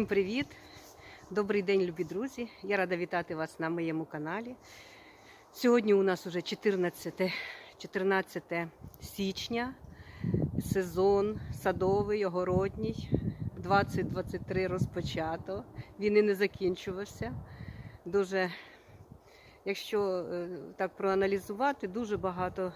Всім привіт! Добрий день, любі друзі! Я рада вітати вас на моєму каналі. Сьогодні у нас уже 14, 14 січня, сезон садовий, огородній, 2023 розпочато. Він і не закінчувався. Дуже, якщо е, так проаналізувати, дуже багато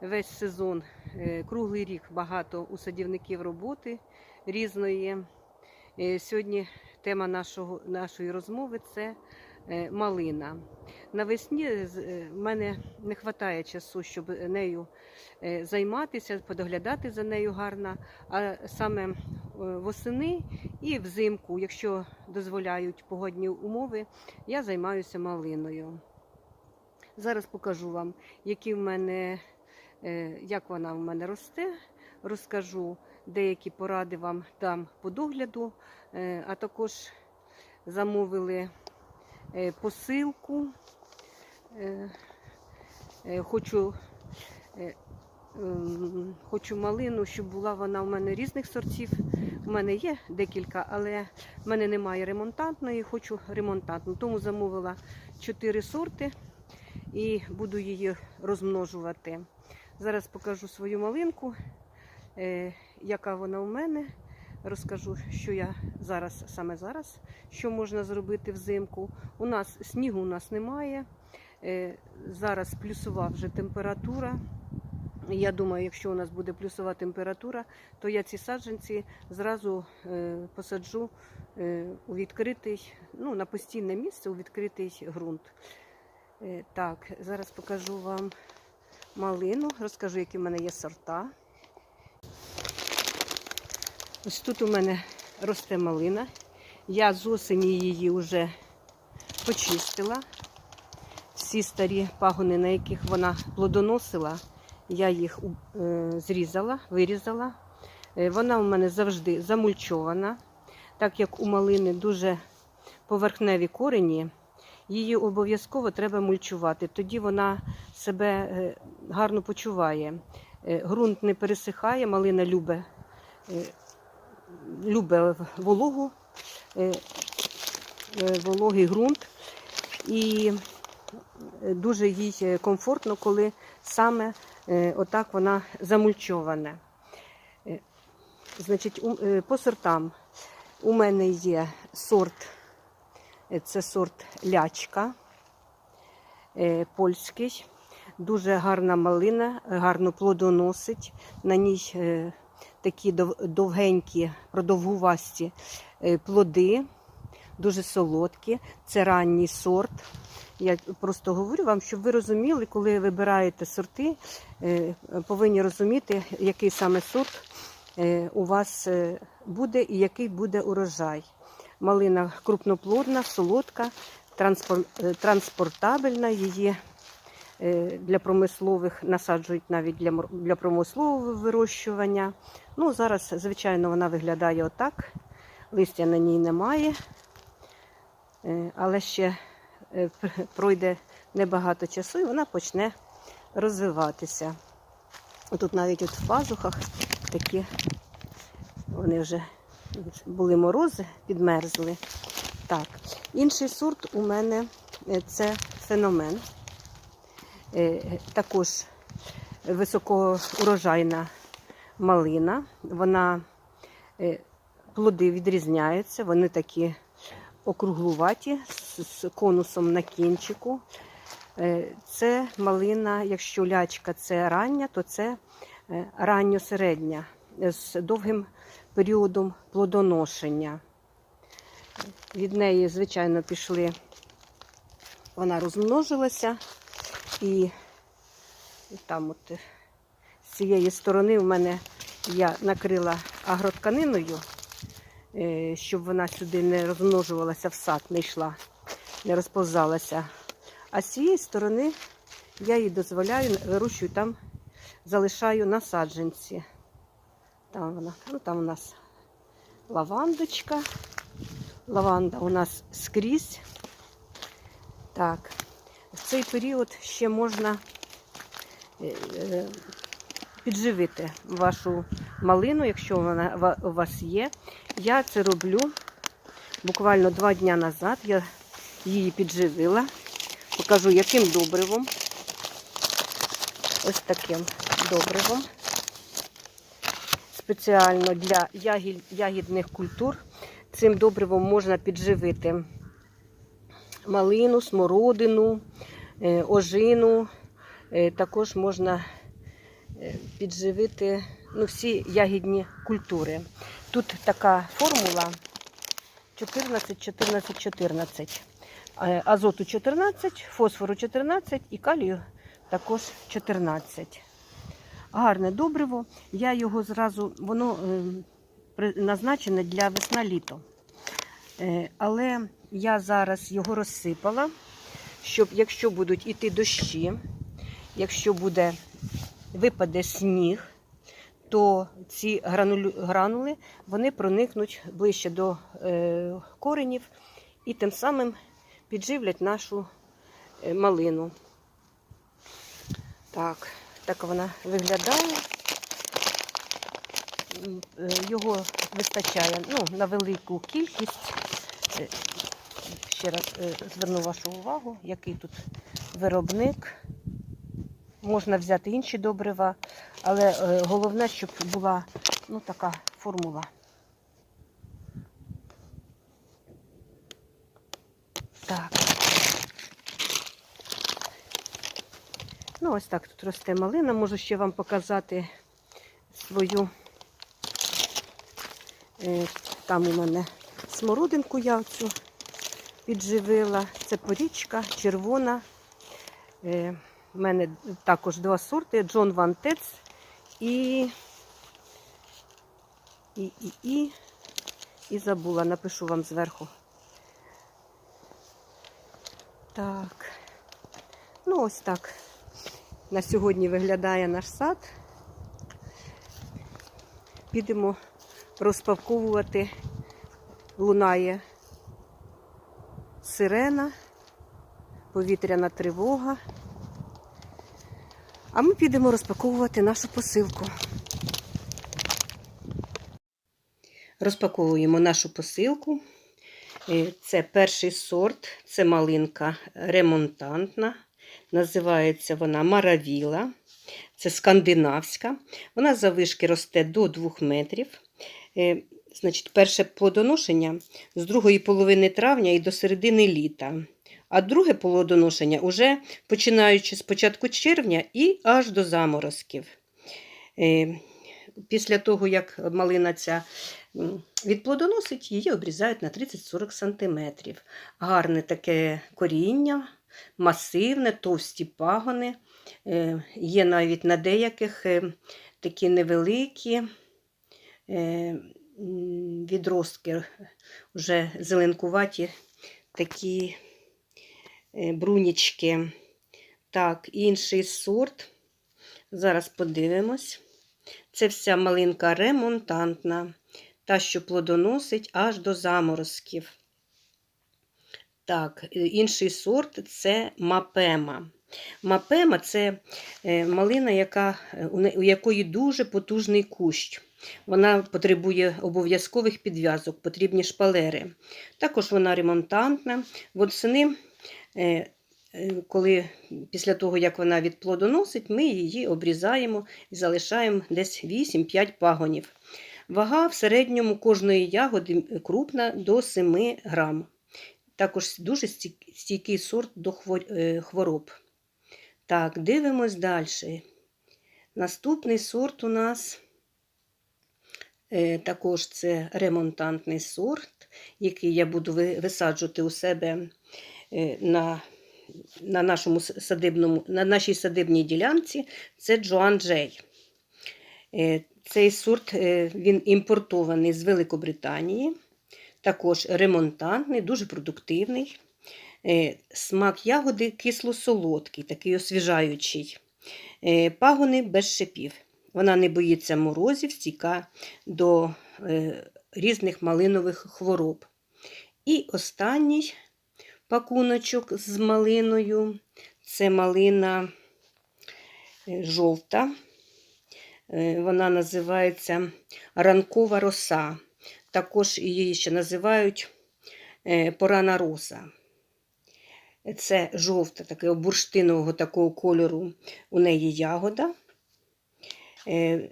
весь сезон, е, круглий рік багато у садівників роботи різної. Е, Сьогодні тема нашого, нашої розмови це е, малина. Навесні е, в мене не вистачає часу, щоб нею займатися, подоглядати за нею гарно. А саме восени і взимку, якщо дозволяють погодні умови, я займаюся малиною. Зараз покажу вам, які в мене, як вона в мене росте. Розкажу деякі поради вам дам по догляду, Е, а також замовили е, посилку. Е, Хочу, хочу малину, щоб була вона у мене різних сортів. У мене є декілька, але в мене немає ремонтантної, хочу ремонтантну. Тому замовила чотири сорти і буду її розмножувати. Зараз покажу свою малинку, яка вона у мене. Розкажу, що я зараз, саме зараз, що можна зробити взимку. У нас снігу у нас немає. Е, Зараз плюсова вже температура. Я думаю, якщо у нас буде плюсова температура, то я ці саджанці зразу е, посаджу е, у відкритий, ну, на постійне місце у відкритий ґрунт. Е, Так, зараз покажу вам малину, розкажу, які в мене є сорта. Ось тут у мене росте малина. Я з осені її вже почистила. Всі старі пагони, на яких вона плодоносила, я їх е, зрізала, вирізала. Е, Вона у мене завжди замульчована. Так як у малини дуже поверхневі корені, її обов'язково треба мульчувати. Тоді вона себе е, гарно почуває. Ґрунт не пересихає, малина любить е, любить вологу, е, е, вологий ґрунт. І дуже їй комфортно, коли саме е, отак вона замульчована. Значить, по сортам у мене є сорт, це сорт лячка польський. Дуже гарна малина, гарно плодоносить. На ній такі довгенькі, продовгувасті е, плоди, дуже солодкі. Це ранній сорт. Я просто говорю вам, щоб ви розуміли, коли вибираєте сорти, е, повинні розуміти, який саме сорт е, у вас буде і який буде урожай. Малина крупноплодна, солодка, транспор- транспортабельна. Її для промислових насаджують навіть для, для промислового вирощування. Ну, зараз, звичайно, вона виглядає отак. Листя на ній немає, Е, але ще е, пройде небагато часу і вона почне розвиватися. Тут навіть от в пазухах такі, вони вже були морози, підмерзли. Так, інший сорт у мене е, це феномен. Е, Також високоурожайна малина. Вона е, плоди відрізняються, вони такі округлуваті з, конусом на кінчику. Е, Це малина, якщо лячка це рання, то це ранньосередня з довгим періодом плодоношення. Від неї, звичайно, пішли, вона розмножилася і там от з цієї сторони в мене я накрила агротканиною, е, щоб вона сюди не розмножувалася в сад, не йшла, не розповзалася. А з цієї сторони я їй дозволяю, вирощую там, залишаю на саджанці. Там вона, ну там у нас лавандочка. Лаванда у нас скрізь. Так, в цей період ще можна е, е, підживити вашу малину, якщо вона у вас є. Я це роблю Буквально два дні назад я її підживила. Покажу, яким добривом. Ось таким добривом. Спеціально для ягідних культур. Цим добривом можна підживити малину, смородину, ожину. Е, Також можна е, підживити ну, всі ягідні культури. Тут така формула 14, 14, 14. Е, Азоту 14, фосфору 14 і калію також 14. Гарне добриво. Я його зразу, воно е, назначене для весна-літо. Е, Але я зараз його розсипала, щоб якщо будуть іти дощі, якщо буде випаде сніг, то ці гранули вони проникнуть ближче до е, коренів і тим самим підживлять нашу е, малину. Так, так вона виглядає. Е, Його вистачає ну, на велику кількість. Ще раз е, зверну вашу увагу, який тут виробник. Можна взяти інші добрива, але е, головне, щоб була ну, така формула. Так. Ну, ось так тут росте малина. Можу ще вам показати свою. Е, Там у мене смородинку я цю підживила. Це порічка, червона. Е, У мене також два сорти: Джон Ван Тец і, і, і, і, і забула, напишу вам зверху. Так. Ну, ось так. На сьогодні виглядає наш сад. Підемо розпаковувати. Лунає сирена, повітряна тривога. А ми підемо розпаковувати нашу посилку. Розпаковуємо нашу посилку. Е, Це перший сорт, це малинка ремонтантна. Називається вона Маравіла. Це скандинавська. Вона завишки росте до 2 метрів. Значить, перше плодоношення з другої половини травня і до середини літа. А друге плодоношення уже починаючи з початку червня і аж до заморозків. Е, Після того, як малина ця відплодоносить, її обрізають на 30-40 см. Гарне таке коріння, масивне, товсті пагони. Е, Є навіть на деяких е, такі невеликі відростки, вже зеленкуваті такі е, брунічки. Так, інший сорт. Зараз подивимось. Це вся малинка ремонтантна, та, що плодоносить аж до заморозків. Так, е, інший сорт це мапема. Мапема це е, малина, яка, е, у якої дуже потужний кущ. Вона потребує обов'язкових підв'язок, потрібні шпалери. Також вона ремонтантна. Восени, е, коли після того, як вона відплодоносить, ми її обрізаємо і залишаємо десь 8-5 пагонів. Вага в середньому кожної ягоди крупна до 7 грам. Також дуже стійкий сорт до хвороб. Так, дивимось далі. Наступний сорт у нас е, також це ремонтантний сорт, який я буду висаджувати у себе е, на, на, нашому садибному, на нашій садибній ділянці. Це Джоан Джей. Е, Цей сорт він імпортований з Великобританії, також ремонтантний, дуже продуктивний. Е, Смак ягоди кисло-солодкий, такий освіжаючий. Е, Пагони без шипів. Вона не боїться морозів, стійка до е, різних малинових хвороб. І останній пакуночок з малиною це малина жовта. Вона називається ранкова роса. Також її ще називають порана роса. Це жовта, такого бурштинового такого кольору у неї ягода. Е,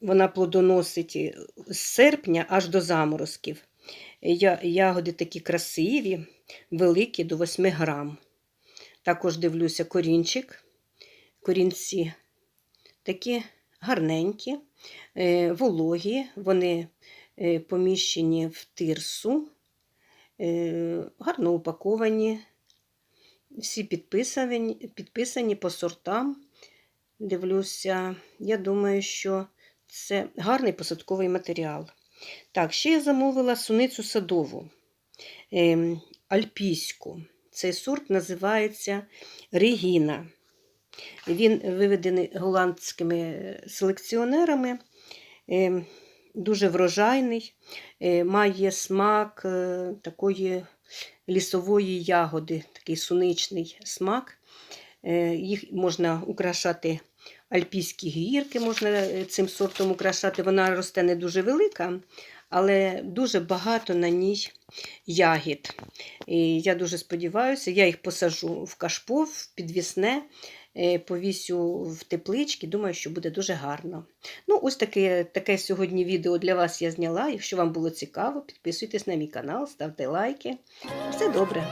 Вона плодоносить з серпня аж до заморозків. Ягоди такі красиві, великі до 8 грам. Також дивлюся корінчик. Корінці такі гарненькі, е, вологі, вони е, поміщені в тирсу, гарно упаковані, всі підписані, підписані по сортам. Дивлюся, я думаю, що це гарний посадковий матеріал. Так, ще я замовила суницю садову ем, альпійську. Цей сорт називається Регіна. Він виведений голландськими селекціонерами, ем, дуже врожайний, е, має смак е, такої лісової ягоди, такий суничний смак. Е, Їх можна украшати альпійські гірки, можна е, цим сортом украшати. Вона росте не дуже велика, але дуже багато на ній ягід. І я дуже сподіваюся, я їх посажу в кашпо, в підвісне, повісю в теплички. Думаю, що буде дуже гарно. Ну, ось таке, таке сьогодні відео для вас я зняла. Якщо вам було цікаво, підписуйтесь на мій канал, ставте лайки. Все добре.